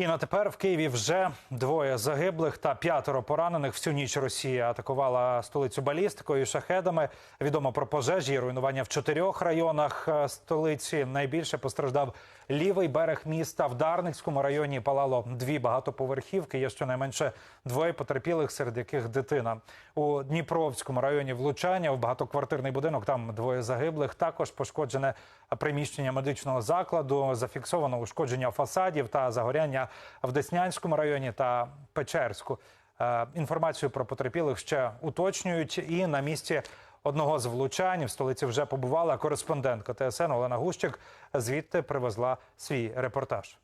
І на тепер в Києві вже двоє загиблих та п'ятеро поранених. Всю ніч Росія атакувала столицю балістикою і шахедами. Відомо про пожежі і руйнування в чотирьох районах е, столиці. Найбільше постраждав лівий берег міста. В Дарницькому районі палало дві багатоповерхівки. Є щонайменше двоє потерпілих, серед яких дитина. У Дніпровському районі влучання в багатоквартирний будинок. Там двоє загиблих. Також пошкоджене приміщення медичного закладу. Зафіксовано ушкодження фасадів та загоряння в Деснянському районі та Печерську. Е, Інформацію про потерпілих ще уточнюють. І на місці одного з влучань в столиці вже побувала кореспондентка ТСН Олена Гущик. Звідти привезла свій репортаж.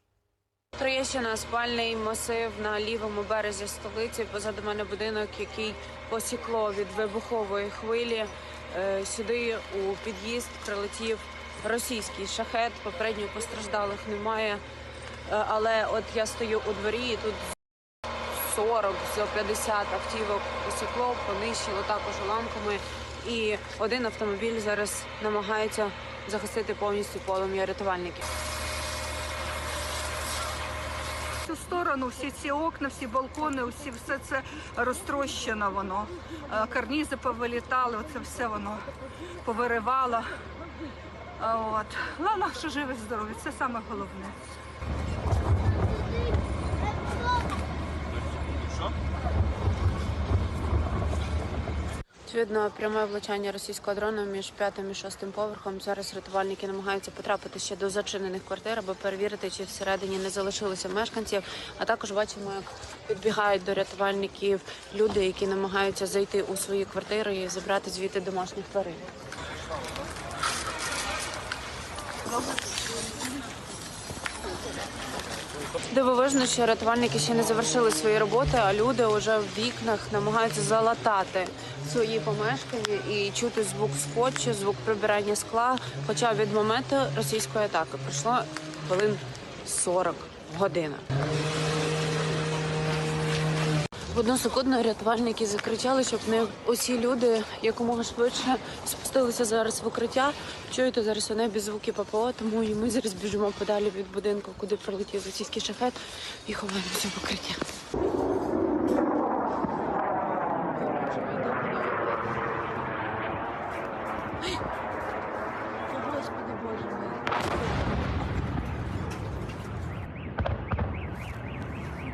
Троєщина, спальний масив на лівому березі столиці. Позаду мене будинок, який посікло від вибухової хвилі. Е, Сюди у під'їзд прилетів російський шахет. Попередньо постраждалих немає. Е, Але от я стою у дворі, і тут 40 з 50 автівок посікло, понищило також уламками. І один автомобіль зараз намагається захистити повністю полум'я рятувальників. цю сторону, всі ці окна, всі балкони, усі все це розтрощено воно. Е, Карнізи повилітали, оце все воно повиривало. А От. Головне, що живі здорові, це саме головне. Очевидно, пряме влучання російського дрону між п'ятим і шостим поверхом. Зараз рятувальники намагаються потрапити ще до зачинених квартир, аби перевірити, чи всередині не залишилося мешканців. А також бачимо, як підбігають до рятувальників люди, які намагаються зайти у свої квартири і забрати звідти домашніх тварин. Дивовижно, що рятувальники ще не завершили свої роботи, а люди вже в вікнах намагаються залатати свої помешкання і чути звук скотчу, звук прибирання скла. Хоча від моменту російської атаки пройшло хвилин 40 година. Секунду рятувальники закричали, щоб не усі люди якомога швидше спустилися зараз в укриття. Чуєте зараз у небі звуки ППО, тому і ми зараз біжимо подалі від будинку, куди прилетів російський шахет, і ховаємося в укриття.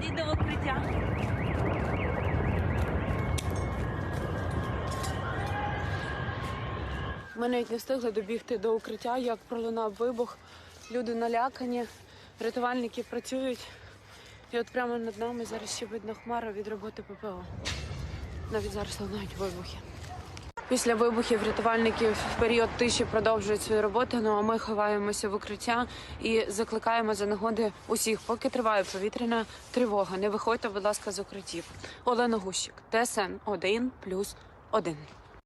Іди до укриття. Ми навіть не встигли добігти до укриття, як пролунав вибух. Люди налякані, рятувальники працюють. І от прямо над нами зараз ще видно хмара від роботи ППО. Навіть зараз лунають вибухи. Після вибухів рятувальники в період тиші продовжують свою роботу. Ну а ми ховаємося в укриття і закликаємо за нагоди усіх, поки триває повітряна тривога. Не виходьте, будь ласка, з укриттів. Олена Гущик, ТСН 1+,1.